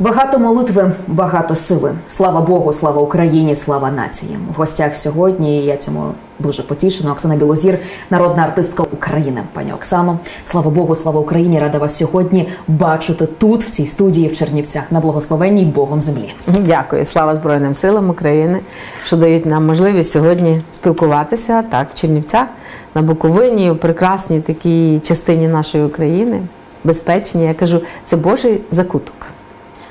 Багато молитви, багато сили. Слава Богу, слава Україні, слава нації. В гостях сьогодні я цьому дуже потішена. Оксана Білозір, народна артистка України. Пані Оксано, слава Богу, слава Україні! Рада вас сьогодні бачити тут, в цій студії в Чернівцях, на благословенній Богом землі. Дякую, слава Збройним силам України, що дають нам можливість сьогодні спілкуватися так в Чернівцях на Буковині, в прекрасній такій частині нашої України, безпечній. Я кажу, це Божий закуток.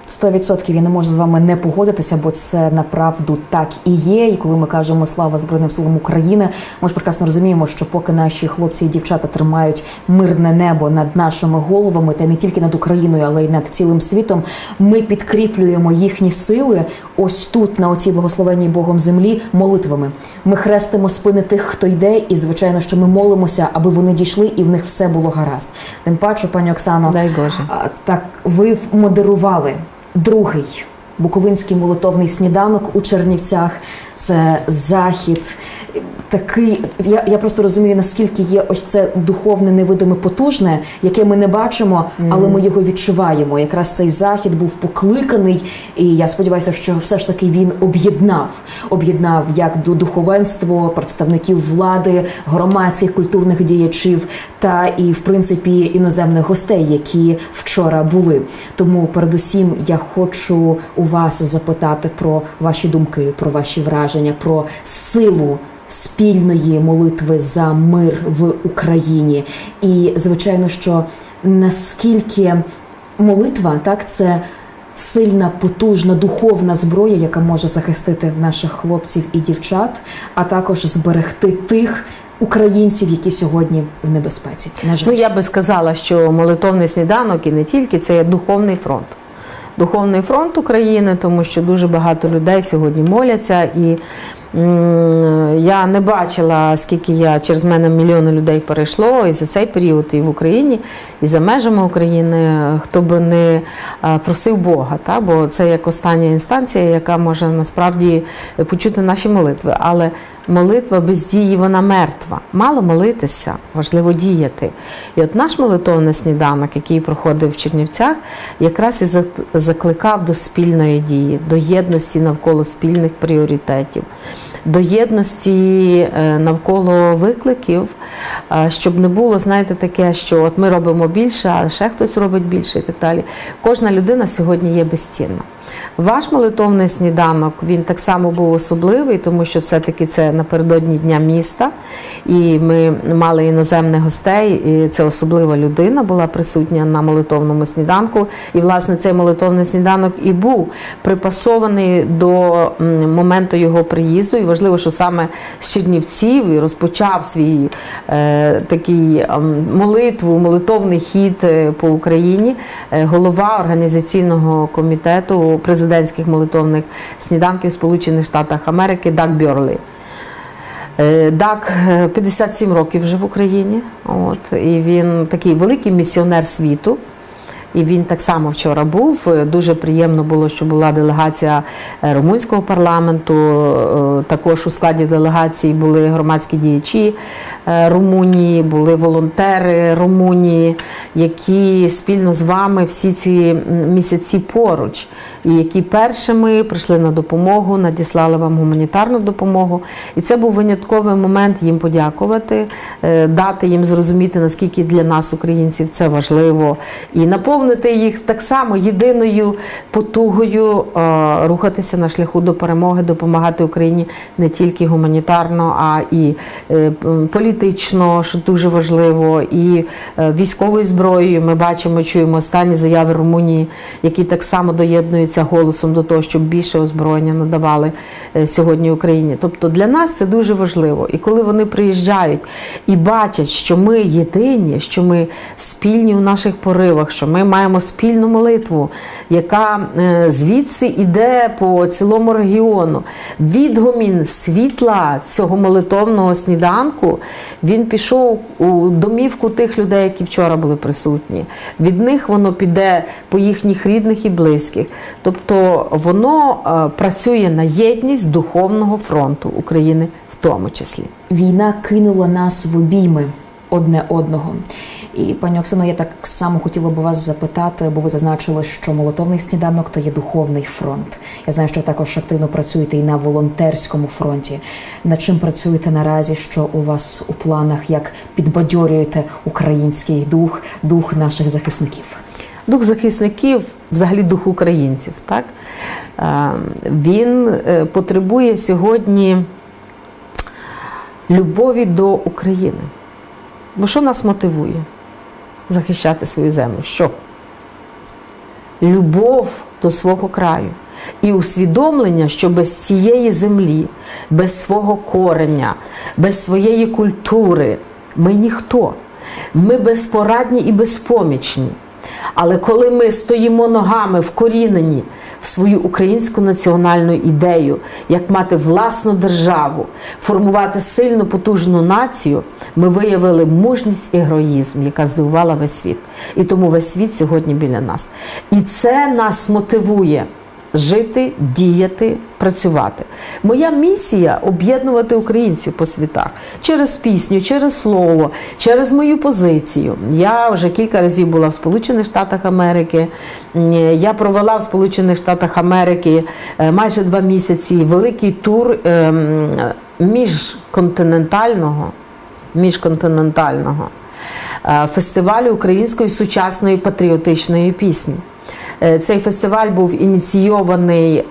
100% я не можу з вами не погодитися, бо це направду так і є. І коли ми кажемо слава Збройним силам України, ми ж прекрасно розуміємо, що поки наші хлопці і дівчата тримають мирне небо над нашими головами, та не тільки над Україною, але й над цілим світом, ми підкріплюємо їхні сили ось тут, на оцій благословенній Богом землі, молитвами. Ми хрестимо спини тих, хто йде, і звичайно, що ми молимося, аби вони дійшли, і в них все було гаразд. Тим паче, пані Оксано, Дай Боже. Так, ви модерували другий буковинський молитовний сніданок у Чернівцях. Це захід. Такий, я, я просто розумію, наскільки є ось це духовне невидиме потужне, яке ми не бачимо, але ми його відчуваємо. Якраз цей захід був покликаний, і я сподіваюся, що все ж таки він об'єднав, об'єднав як до духовенство, представників влади, громадських культурних діячів та і, в принципі, іноземних гостей, які вчора були. Тому, передусім, я хочу у вас запитати про ваші думки, про ваші враження, про силу. Спільної молитви за мир в Україні, і звичайно, що наскільки молитва так це сильна, потужна духовна зброя, яка може захистити наших хлопців і дівчат, а також зберегти тих українців, які сьогодні в небезпеці. На жаль. Ну, я би сказала, що молитовний сніданок і не тільки це є духовний фронт. Духовний фронт України, тому що дуже багато людей сьогодні моляться, і я не бачила, скільки я через мене мільйони людей перейшло і за цей період, і в Україні, і за межами України, хто би не просив Бога, та? бо це як остання інстанція, яка може насправді почути наші молитви. Але молитва без дії вона мертва. Мало молитися, важливо діяти. І от наш молитовний сніданок, який проходив в Чернівцях, якраз і закликав до спільної дії, до єдності навколо спільних пріоритетів. До єдності е, навколо викликів, е, щоб не було, знаєте, таке, що от ми робимо більше, а ще хтось робить більше і так далі. Кожна людина сьогодні є безцінна. Ваш молитовний сніданок він так само був особливий, тому що все-таки це напередодні дня міста, і ми мали іноземних гостей. І це особлива людина була присутня на молитовному сніданку. І власне цей молитовний сніданок і був припасований до моменту його приїзду. І важливо, що саме з Чернівців і розпочав свій е, такий ем, молитву, молитовний хід е, по Україні. е, голова організаційного комітету президентських молитовних сніданків Сполучених Штатах Америки Дак Бьорлі. Дак е, 57 років вже в Україні. От, і він такий великий місіонер світу. І він так само вчора був. Дуже приємно було, що була делегація е, румунського парламенту. Е, Також у складі делегації були громадські діячі е, Румунії, були волонтери Румунії, які спільно з вами всі ці місяці поруч, і які першими прийшли на допомогу, надіслали вам гуманітарну допомогу. І це був винятковий момент їм подякувати, дати їм зрозуміти, наскільки для нас, українців, це важливо, і наповнити їх так само єдиною потугою е, рухатися на шляху до перемоги, допомагати Україні не тільки гуманітарно, а і е, політично, що дуже важливо, і е, військовою зброєю. Ми бачимо, чуємо останні заяви Румунії, які так само доєднуються голосом до того, щоб більше озброєння надавали сьогодні Україні. Тобто для нас це дуже важливо. І коли вони приїжджають і бачать, що ми єдині, що ми спільні у наших поривах, що ми маємо спільну молитву, яка е, звідси іде по цілому регіону. Відгомін світла цього молитовного сніданку він пішов у домівку тих людей, які вчора були присутні. Від них воно піде по їхніх рідних і близьких. Тобто воно е, працює на єдність духовного фронту України в тому числі. Війна кинула нас в обійми одне одного. І пані Оксано, я так само хотіла б вас запитати, бо ви зазначили, що молотовний сніданок то є духовний фронт. Я знаю, що також активно працюєте і на волонтерському фронті. Над чим працюєте наразі? Що у вас у планах, як підбадьорюєте український дух, дух наших захисників? Дух захисників, взагалі дух українців, так? Е, він е, потребує сьогодні любові до України. Бо що нас мотивує захищати свою землю? Що? Любов до свого краю. І усвідомлення, що без цієї землі, без свого кореня, без своєї культури ми ніхто. Ми безпорадні і безпомічні. Але коли ми стоїмо ногами вкорінені в свою українську національну ідею, як мати власну державу, формувати сильну потужну націю, ми виявили мужність і героїзм, яка здивувала весь світ. І тому весь світ сьогодні біля нас. І це нас мотивує. Жити, діяти, працювати. Моя місія об'єднувати українців по світах через пісню, через слово, через мою позицію. Я вже кілька разів була в Сполучених Штатах Америки. Я провела в Сполучених Штатах Америки е, майже два місяці великий тур ем, міжконтинентального, міжконтинентального е, фестивалю української сучасної патріотичної пісні. Е, цей фестиваль був ініційований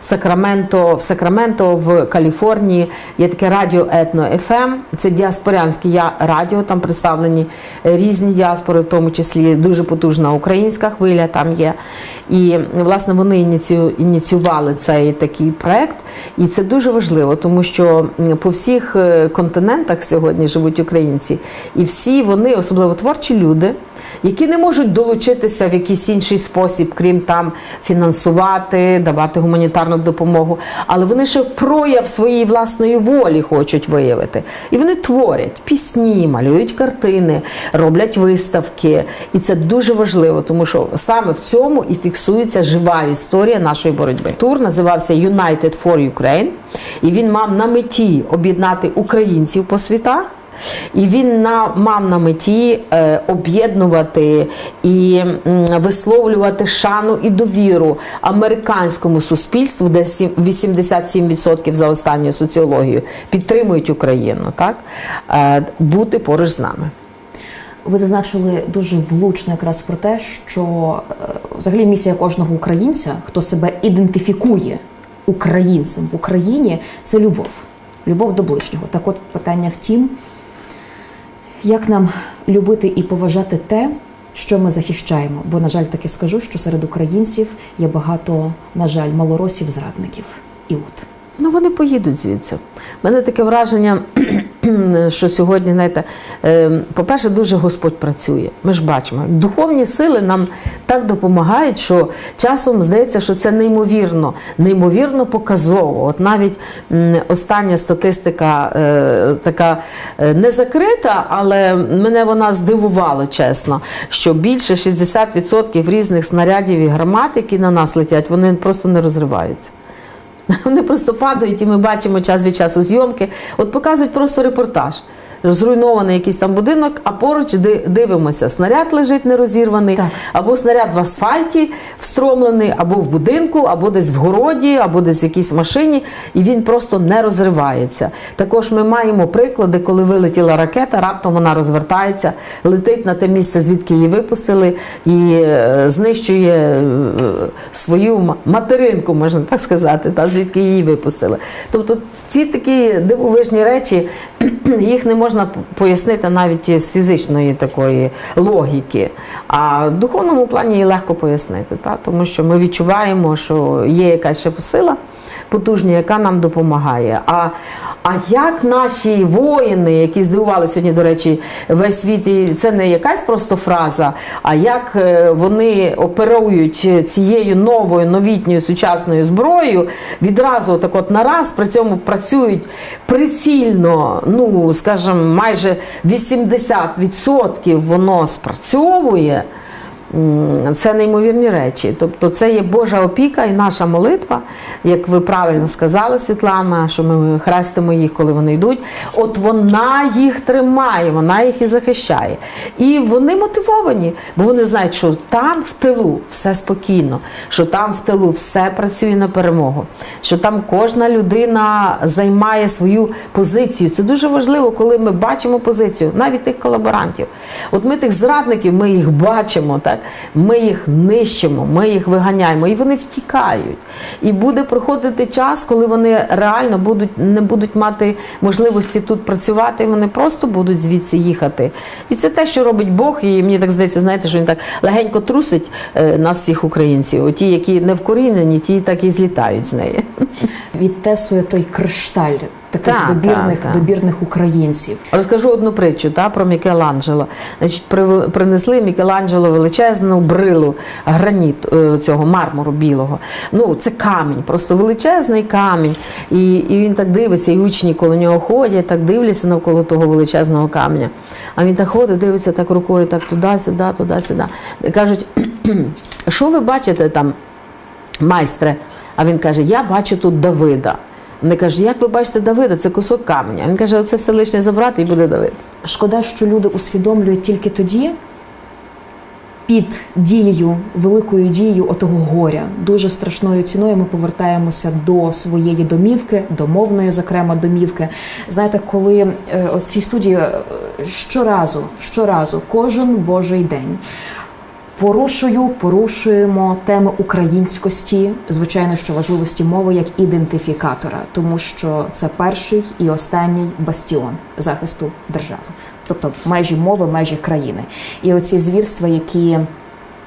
Сакраменто в Сакраменто в Каліфорнії. Є таке радіо Етно ФМ. Це діаспорянське радіо. Там представлені різні діаспори, в тому числі дуже потужна українська хвиля. Там є. І власне вони ініціювали цей такий проект. І це дуже важливо, тому що по всіх континентах сьогодні живуть українці, і всі вони, особливо творчі люди які не можуть долучитися в якийсь інший спосіб, крім там фінансувати, давати гуманітарну допомогу. Але вони ще прояв своєї власної волі хочуть виявити. І вони творять пісні, малюють картини, роблять виставки. І це дуже важливо, тому що саме в цьому і фіксується жива історія нашої боротьби. Тур називався United for Ukraine, і він мав на меті об'єднати українців по світах. І він на, мав на меті е, об'єднувати і м, висловлювати шану і довіру американському суспільству, де 87% за останньою соціологією підтримують Україну, так е, бути поруч з нами. Ви зазначили дуже влучно якраз про те, що е, взагалі місія кожного українця, хто себе ідентифікує українцем в Україні, це любов, любов до ближнього. Так, от питання втім. Як нам любити і поважати те, що ми захищаємо? Бо, на жаль, таки скажу, що серед українців є багато, на жаль, малоросів, зрадників. І от. Ну, вони поїдуть звідси. У мене таке враження, що сьогодні, знаєте, ем, по-перше, дуже Господь працює. Ми ж бачимо, духовні сили нам так допомагають, що часом здається, що це неймовірно, неймовірно показово. От навіть остання статистика е, така е, не закрита, але мене вона здивувала, чесно, що більше 60% різних снарядів і гармат, які на нас летять, вони просто не розриваються. Вони просто падають, і ми бачимо час від часу зйомки. От показують просто репортаж зруйнований якийсь там будинок, а поруч дивимося, снаряд лежить нерозірваний, так. або снаряд в асфальті встромлений, або в будинку, або десь в городі, або десь в якійсь машині, і він просто не розривається. Також ми маємо приклади, коли вилетіла ракета, раптом вона розвертається, летить на те місце, звідки її випустили, і е, знищує е, свою материнку, можна так сказати, та звідки її випустили. Тобто ці такі дивовижні речі, їх не можна можна пояснити навіть з фізичної такої логіки, а в духовному плані її легко пояснити, та? тому що ми відчуваємо, що є якась ще сила потужна, яка нам допомагає. А а як наші воїни, які здивували сьогодні, до речі, весь світ, і це не якась просто фраза, а як е, вони оперують цією новою новітньою сучасною зброєю, відразу так от нараз при цьому працюють прицільно, ну скажімо, майже 80% воно спрацьовує. Це неймовірні речі. Тобто, це є Божа опіка і наша молитва, як ви правильно сказали, Світлана, що ми хрестимо їх, коли вони йдуть. От вона їх тримає, вона їх і захищає. І вони мотивовані, бо вони знають, що там в тилу все спокійно, що там в тилу все працює на перемогу, що там кожна людина займає свою позицію. Це дуже важливо, коли ми бачимо позицію, навіть тих колаборантів. От ми тих зрадників, ми їх бачимо, так ми їх нищимо, ми їх виганяємо, і вони втікають. І буде проходити час, коли вони реально будуть не будуть мати можливості тут працювати, і вони просто будуть звідси їхати. І це те, що робить Бог. І мені так здається, знаєте, що він так легенько трусить е, нас, всіх українців. Ті, які не вкорінені, ті так і злітають з неї. Відтесує той кришталь таких Так, добірних, так, так. добірних українців. Розкажу одну притчу та, про Мікеланджело. Значить, принесли Мікеланджело величезну брилу граніту е, цього мармуру білого. Ну, це камінь, просто величезний камінь. І, і він так дивиться, і учні коло нього ходять, так дивляться навколо того величезного камня. А він так ходить, дивиться так рукою, так туди-сюди, туди-сюди. Кажуть, що ви бачите там, майстре? А він каже: Я бачу тут Давида. Вони кажуть, як ви бачите Давида? Це кусок каменя. Він каже, оце все лишнє забрати і буде Давид. Шкода, що люди усвідомлюють тільки тоді, під дією, великою дією отого горя, дуже страшною ціною ми повертаємося до своєї домівки, до мовної, зокрема, домівки. Знаєте, коли е, в цій студії е, щоразу, щоразу, кожен божий день. Порушую, порушуємо теми українськості, звичайно, що важливості мови як ідентифікатора, тому що це перший і останній бастіон захисту держави, тобто межі мови, межі країни. І оці звірства, які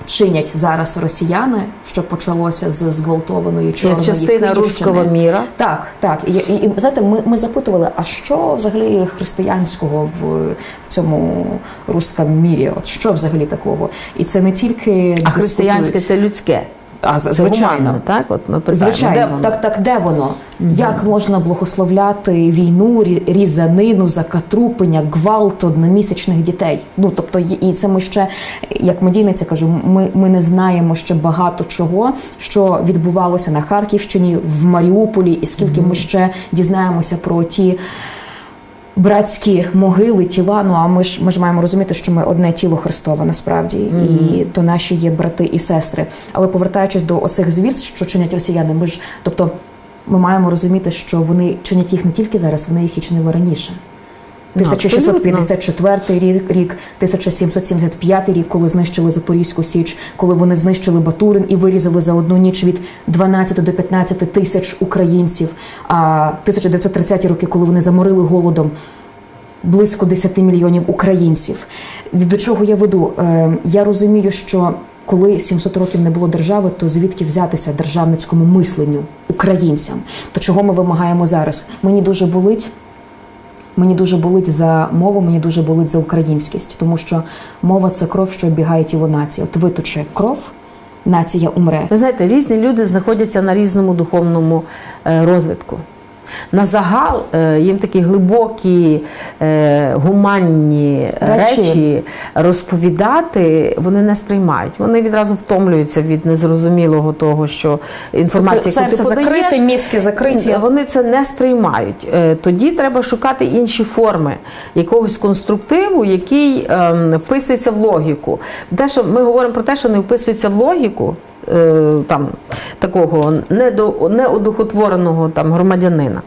чинять зараз росіяни, що почалося з зґвалтованої чорної Як частина руського міра. Так, так. І, і, і знаєте, ми, ми запитували, а що взагалі християнського в, в цьому руському мірі? От що взагалі такого? І це не тільки А християнське це людське. А звичайно. гуманно, так? От ми питаємо, Звичайно, де воно? так, так, де воно? Як можна благословляти війну, рі- різанину, закатрупення, гвалт одномісячних дітей? Ну тобто, і це ми ще, як медійниця кажу, ми, ми не знаємо ще багато чого, що відбувалося на Харківщині, в Маріуполі, і скільки ми ще дізнаємося про ті. Братські могили, тіла. Ну а ми ж ми ж маємо розуміти, що ми одне тіло Христове насправді, і то наші є брати і сестри. Але повертаючись до оцих звірств, що чинять росіяни, ми ж тобто ми маємо розуміти, що вони чинять їх не тільки зараз, вони їх і чинили раніше. Ну, 1654 рік, рік, 1775 рік, коли знищили Запорізьку Січ, коли вони знищили Батурин і вирізали за одну ніч від 12 до 15 тисяч українців. А 1930 роки, коли вони заморили голодом близько 10 мільйонів українців. До чого я веду? Е, Я розумію, що коли 700 років не було держави, то звідки взятися державницькому мисленню українцям? То чого ми вимагаємо зараз? Мені дуже болить. Мені дуже болить за мову, мені дуже болить за українськість, тому що мова це кров, що оббігає тіло нації. От виточе кров, нація умре. Ви знаєте, різні люди знаходяться на різному духовному е, розвитку. На загал е, їм такі глибокі, е, гуманні Речі. речі. розповідати вони не сприймають. Вони відразу втомлюються від незрозумілого того, що інформація, яку Серце закрите, мізки закриті. вони це не сприймають. Е, Тоді треба шукати інші форми якогось конструктиву, який ем, вписується в логіку. Те, що ми говоримо про те, що не вписується в логіку. Е, Там такого недо- неодухотвореного там громадянина.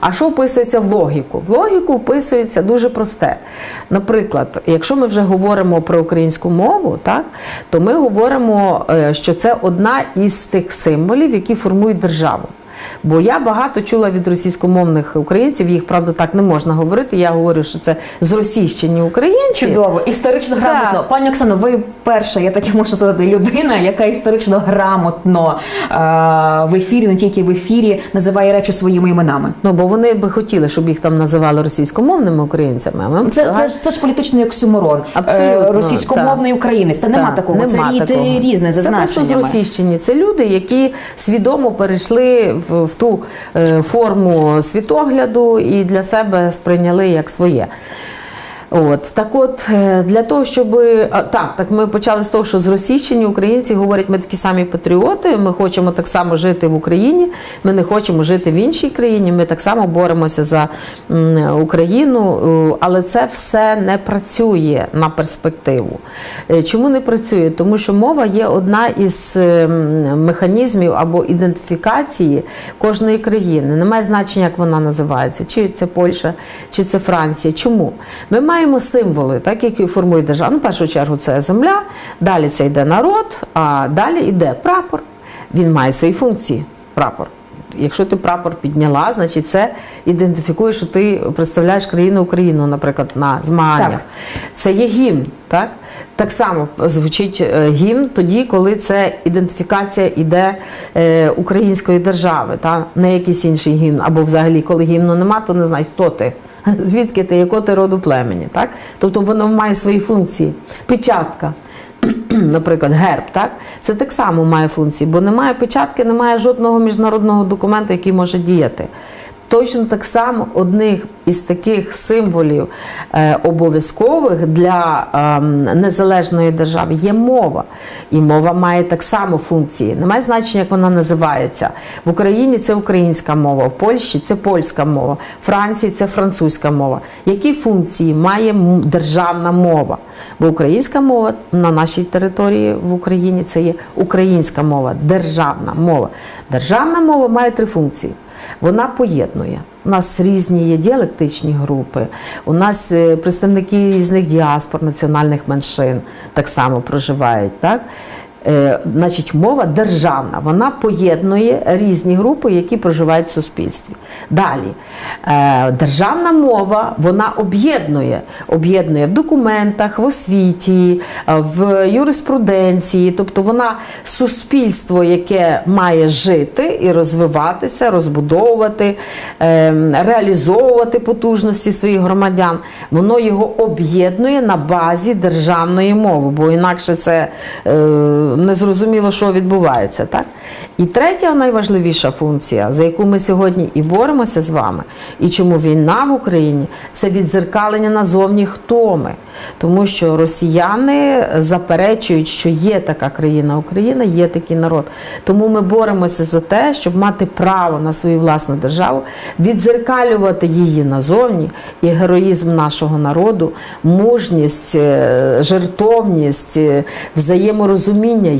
А що вписується в логіку? В логіку вписується дуже просте. Наприклад, якщо ми вже говоримо про українську мову, так, то ми говоримо, е, що це одна із тих символів, які формують державу. Бо я багато чула від російськомовних українців, їх правда так не можна говорити. Я говорю, що це зросійщені українці. Чудово, історично Так. грамотно. Пані Оксано, ви перша, я так і можу сказати, людина, яка історично грамотно е, в ефірі, не тільки в ефірі, називає речі своїми іменами. Ну бо вони би хотіли, щоб їх там називали російськомовними українцями. Ми Це, це, ж- це ж політичний оксиморон. Абсолютно, російськомовний українець. Та нема Так, такого. нема рі- такого. різне Це просто зазначення. зросійщені. Це люди, які свідомо перейшли в, в ту е, форму світогляду і для себе сприйняли як своє. От так, от е, для того, щоб так, так ми почали з того, що зросійщені українці говорять, ми такі самі патріоти. Ми хочемо так само жити в Україні. Ми не хочемо жити в іншій країні. Ми так само боремося за Україну, е, але це все не працює на перспективу. Е, Чому не працює? Тому що мова є одна із механізмів або ідентифікації кожної країни. Немає значення, як вона називається, чи це Польща, чи це Франція. Чому? Ми маємо символи, так які формують державу. Ну, в першу чергу це земля, далі це йде народ, а далі йде прапор. Він має свої функції. Прапор. Якщо ти прапор підняла, значить це ідентифікує, що ти представляєш країну Україну, наприклад, на змаганнях. Так. Це є гімн, так? Так само звучить е, гімн тоді, коли це ідентифікація іде е, української держави, та? не якийсь інший гімн. Або взагалі, коли гімну нема, то не знають, хто ти, звідки ти, якого ти роду племені. Так? Тобто воно має свої функції. Печатка. Наприклад, герб, так це так само має функції, бо немає печатки, немає жодного міжнародного документу, який може діяти. Точно так само одних із таких символів е, обов'язкових для е, незалежної держави є мова. І мова має так само функції. Немає значення, як вона називається. В Україні це українська мова, в Польщі це польська мова, в Франції це французька мова. Які функції має державна мова? Бо українська мова на нашій території в Україні це є українська мова, державна мова. Державна мова має три функції. Вона поєднує. У нас різні є діалектичні групи, у нас е, представники різних діаспор, національних меншин так само проживають. Так? Е, Значить, мова державна, вона поєднує різні групи, які проживають в суспільстві. Далі, е, державна мова вона об'єднує, об'єднує в документах, в освіті, е, в юриспруденції, тобто вона суспільство, яке має жити і розвиватися, розбудовувати, реалізовувати потужності своїх громадян, воно його об'єднує на базі державної мови, бо інакше це е, незрозуміло, що відбувається. Так? І третя найважливіша функція, за яку ми сьогодні і боремося з вами, і чому війна в Україні це відзеркалення назовні, хто ми. Тому що росіяни заперечують, що є така країна Україна, є такий народ. Тому ми боремося за те, щоб мати право на свою власну державу, відзеркалювати її назовні, і героїзм нашого народу, мужність, е, жертовність, е, взаєморозуміння,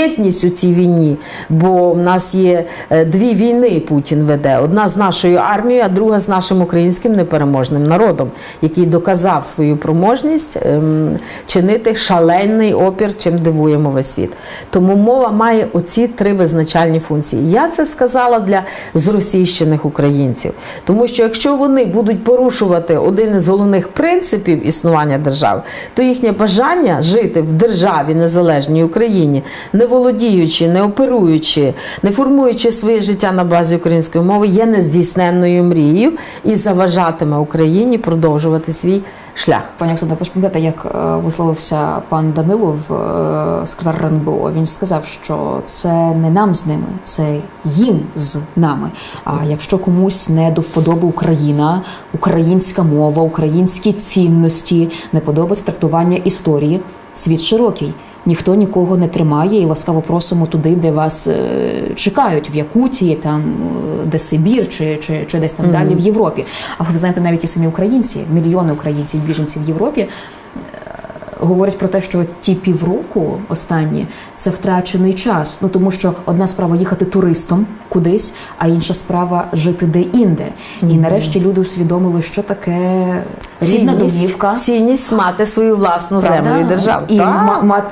єдність у цій війні. Бо в нас є е, дві війни Путін веде: одна з нашою армією, а друга з нашим українським непереможним народом, який доказав свою проможність ем, чинити шалений опір, чим дивуємо весь світ. Тому мова має оці три визначальні функції. Я це сказала для зросійщених українців, тому що якщо вони будуть порушувати один із головних принципів існування держави, то їхнє бажання жити в державі незалежній Україні, не володіючи, не оперуючи, не формуючи своє життя на базі української мови, є нездійсненною мрією і заважатиме Україні продовжувати свій шлях. Пані Оксано, ви ж пам'ятаєте, як е, висловився пан Данилов, е, секретар РНБО. Він сказав, що це не нам з ними, це їм з нами. А якщо комусь не до вподоби Україна, українська мова, українські цінності, не подобається трактування історії, світ широкий. Ніхто нікого не тримає і ласкаво просимо туди, де вас е, чекають, в Якутії, там е, де Сибір, чи, чи, чи десь там далі в Європі. Але ви знаєте, навіть ті самі українці, мільйони українців, біженців в Європі. е, Говорять про те, що ті півроку останні це втрачений час. Ну тому що одна справа їхати туристом кудись, а інша справа жити де-інде. І нарешті люди усвідомили, що таке рідна домівка. цінність мати свою власну землю і державу. І,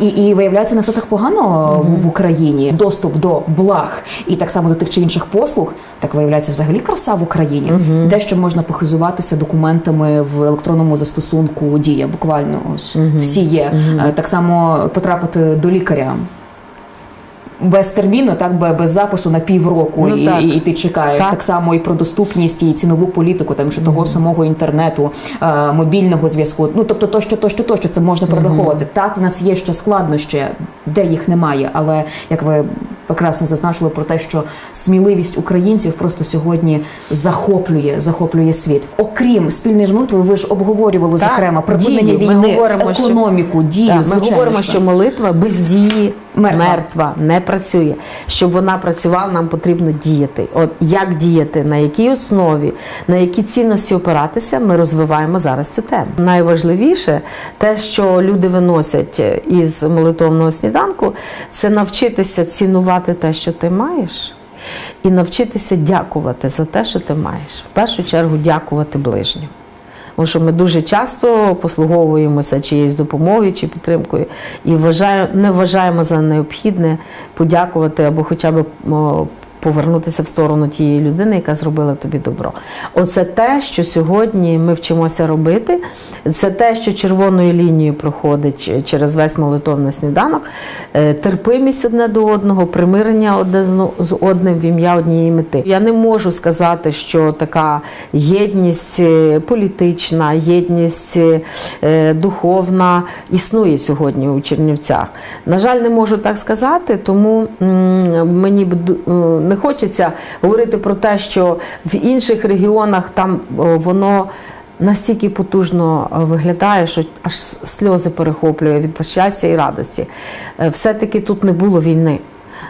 і, і виявляється, не все так погано в, в Україні. Доступ до благ і так само до тих чи інших послуг, так виявляється взагалі краса в Україні. Дещо можна похизуватися документами в електронному застосунку Дія. Буквально ось всі є. Е, Так само потрапити до лікаря. Без терміну, так би без запису на півроку, Ну, і, так. і, і ти чекаєш. Так. Так. само і про доступність і цінову політику, там що того самого інтернету, е, мобільного зв'язку. Ну тобто, то що, то що, то що це можна прораховувати. Так, в нас є ще складнощі, де їх немає, але як ви прекрасно зазначили про те, що сміливість українців просто сьогодні захоплює, захоплює світ. Окрім спільної ж молитви, ви ж обговорювали Так, зокрема припинення дію. Ми війни, говоримо, що- економіку, дію. Так, ми говоримо, що молитва без дії Мертва. мертва. не працює. Щоб вона працювала, нам потрібно діяти. От як діяти, на якій основі, на які цінності опиратися, ми розвиваємо зараз цю тему. Найважливіше те, що люди виносять із молитовного сніданку, це навчитися цінувати те, що ти маєш. І навчитися дякувати за те, що ти маєш. В першу чергу дякувати ближнім. Тому що ми дуже часто послуговуємося чиєюсь допомогою чи підтримкою і вважаю, не вважаємо за необхідне подякувати або хоча б повернутися в сторону тієї людини, яка зробила тобі добро. Оце те, що сьогодні ми вчимося робити. Це те, що червоною лінією проходить через весь молитовний сніданок. Е, Терпимість одне до одного, примирення одне з- з одним в ім'я однієї мети. Я не можу сказати, що така єдність е, політична, єдність е, духовна існує сьогодні у Чернівцях. На жаль, не можу так сказати, тому мені б ду- е, не хочеться говорити про те, що в інших регіонах там воно. Настільки потужно е, виглядає, що аж сльози перехоплює від щастя і радості. Е, Все-таки тут не було війни.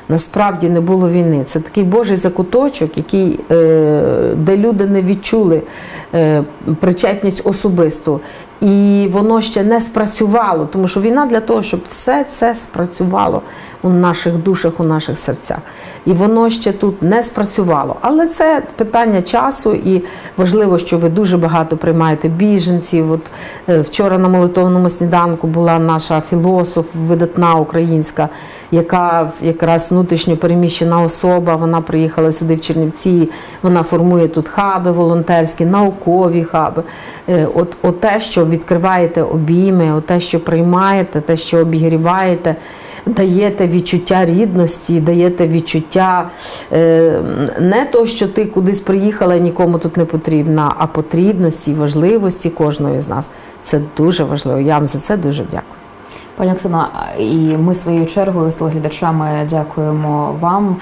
Насправді не було війни. Це такий Божий закуточок, який, е, де люди не відчули причетність особисту. І воно ще не спрацювало, тому що війна для того, щоб все це спрацювало у наших душах, у наших серцях. І воно ще тут не спрацювало. Але це питання часу, і важливо, що ви дуже багато приймаєте біженців. От е, вчора на молитовному сніданку була наша філософ, видатна українська, яка якраз внутрішньо переміщена особа. Вона приїхала сюди в Чернівці. Вона формує тут хаби волонтерські, наукові хаби. Е, От, от те, що відкриваєте обійми, от те, що приймаєте, те, що обігріваєте даєте відчуття рідності, даєте відчуття е, не то, що ти кудись приїхала і нікому тут не потрібна, а потрібності і важливості кожної з нас. Це дуже важливо. Я вам за це дуже дякую. Пані Оксана, і ми своєю чергою з телеглядачами дякуємо вам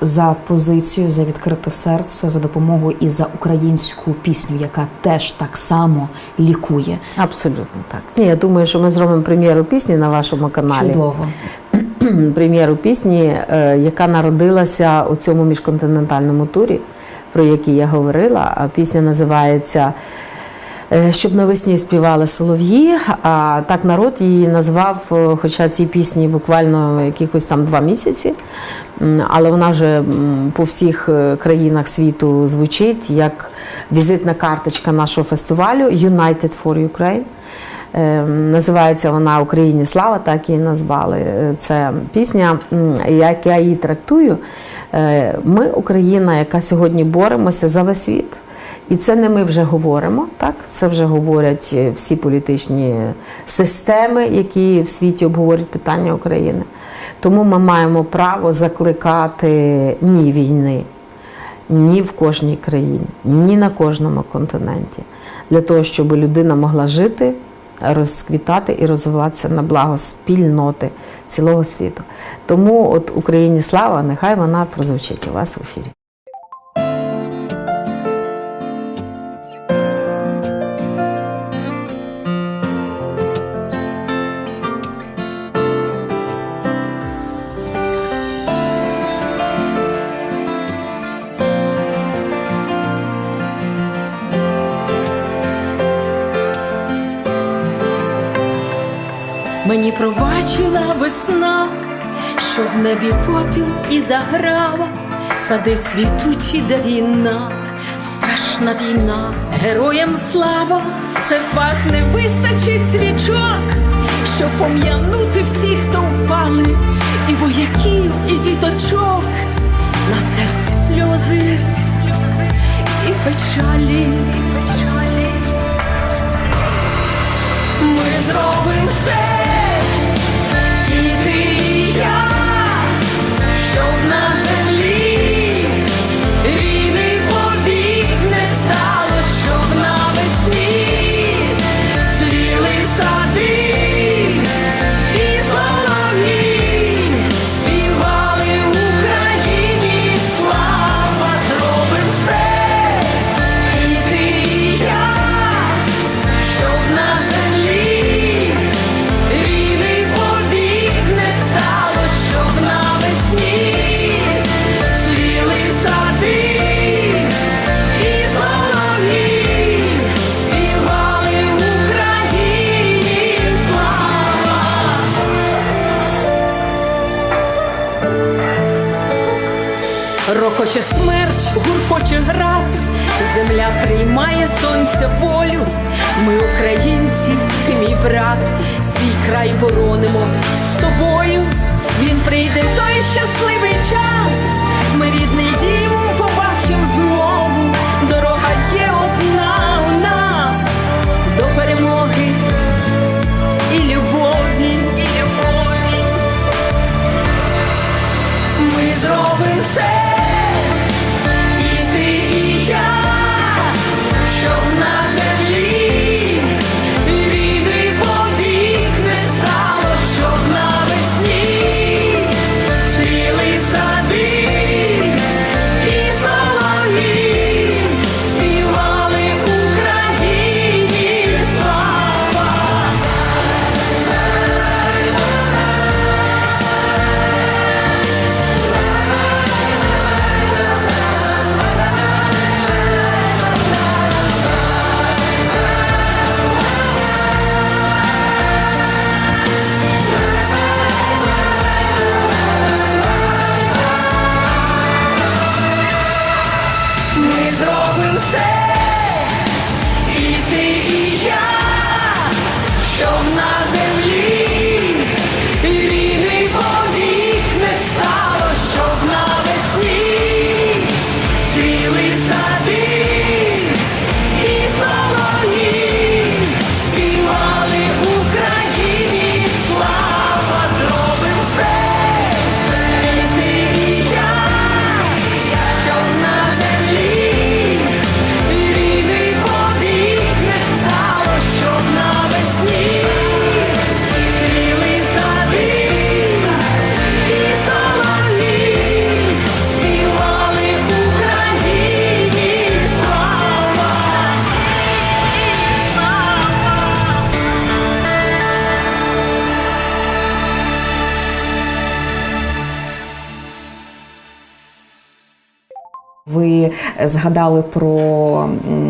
за позицію, за відкрите серце, за допомогу і за українську пісню, яка теж так само лікує. Абсолютно так. Ні, я думаю, що ми зробимо прем'єру пісні на вашому каналі. Чудово. прем'єру пісні, е, яка народилася у цьому міжконтинентальному турі, про який я говорила. Пісня називається е, Щоб навесні співали солов'ї. А так народ її назвав, е, хоча цій пісні буквально якихось там два місяці. Але вона вже по всіх е, країнах світу звучить як візитна карточка нашого фестивалю United for Ukraine. Е, Називається вона Україні слава, так її назвали. Е, Це пісня, як я її трактую. Ми Україна, яка сьогодні боремося за весь світ. І це не ми вже говоримо, так це вже говорять всі політичні системи, які в світі обговорюють питання України. Тому ми маємо право закликати ні війни, ні в кожній країні, ні на кожному континенті, для того, щоб людина могла жити, розквітати і розвиватися на благо спільноти цілого світу. Тому от Україні слава, нехай вона прозвучить у вас в ефірі. Що в небі попіл і заграва, сади цвітуть, іде війна, страшна війна, героям слава, в церквах не вистачить свічок, щоб пом'янути всіх, хто впали, і вояків, і діточок, на серці сльози і печалі. Ми зробимо все, Рокоче смерч, гуркоче град, земля приймає сонця волю. Ми, українці, ти мій брат, свій край боронимо з тобою. Він прийде той щасливий час. Ми рідний дім побачим знову. Дорога є одна у нас до перемоги згадали про м,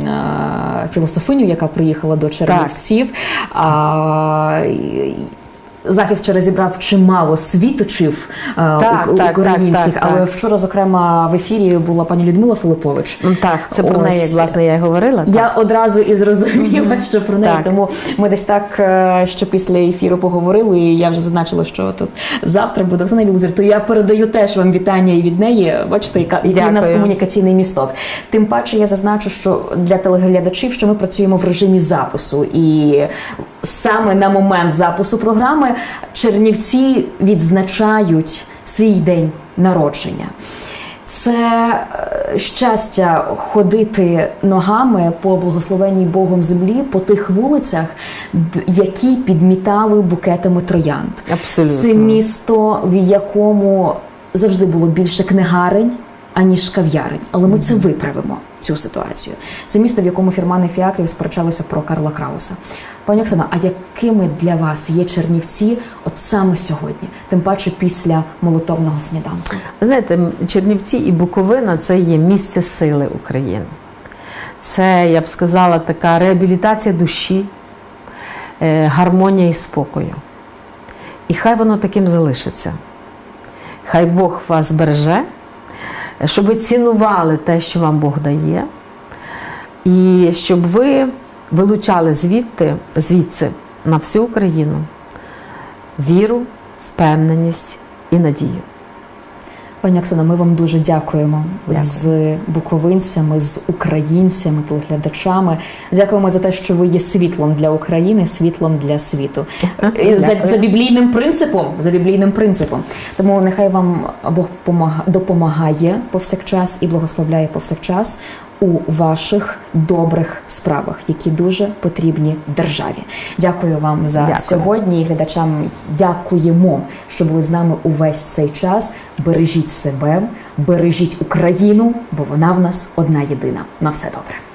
філософиню, яка приїхала до Чернівців. І- Захід вчора зібрав чимало світочів Так, у- так, українських, так, так, але вчора, зокрема, в ефірі була пані Людмила Филипович. Так, це про неї, як власне я і говорила. Я так. одразу і зрозуміла, що про неї. Так. Тому ми десь так, е, що після ефіру поговорили, і я вже зазначила, що тут завтра буде Оксана Білозір. То я передаю теж вам вітання і від неї. Бачите, яка який у нас комунікаційний місток. Тим паче я зазначу, що для телеглядачів, що ми працюємо в режимі запису, і саме на момент запису програми Чернівці відзначають свій день народження. Це е, щастя ходити ногами по благословенній Богом землі по тих вулицях, які підмітали букетами троянд. Абсолютно. Це місто, в якому завжди було більше книгарень. Аніж кав'ярень, але ми це виправимо цю ситуацію. Це місто, в якому Фірман і Фіакрів сперечалися про Карла Крауса. Пані Оксана, а якими для вас є Чернівці от саме сьогодні, тим паче після молитовного сніданку? Знаєте, Чернівці і Буковина це є місце сили України. Це, я б сказала, така реабілітація душі, е, гармонія і спокою. І хай воно таким залишиться. Хай Бог вас береже, щоб ви цінували те, що вам Бог дає, і щоб ви вилучали звідти, звідси на всю Україну віру, впевненість і надію. Пані Оксано, ми вам дуже дякуємо Дякую. з буковинцями, з українцями, телеглядачами. Дякуємо за те, що ви є світлом для України, світлом для світу. За, за біблійним принципом, за біблійним принципом. Тому нехай вам Бог помага- допомагає повсякчас і благословляє повсякчас у ваших добрих справах, які дуже потрібні державі. Дякую вам за Дякую. сьогодні. І глядачам дякуємо, що були з нами увесь цей час. Бережіть себе, бережіть Україну, бо вона в нас одна єдина. На все добре.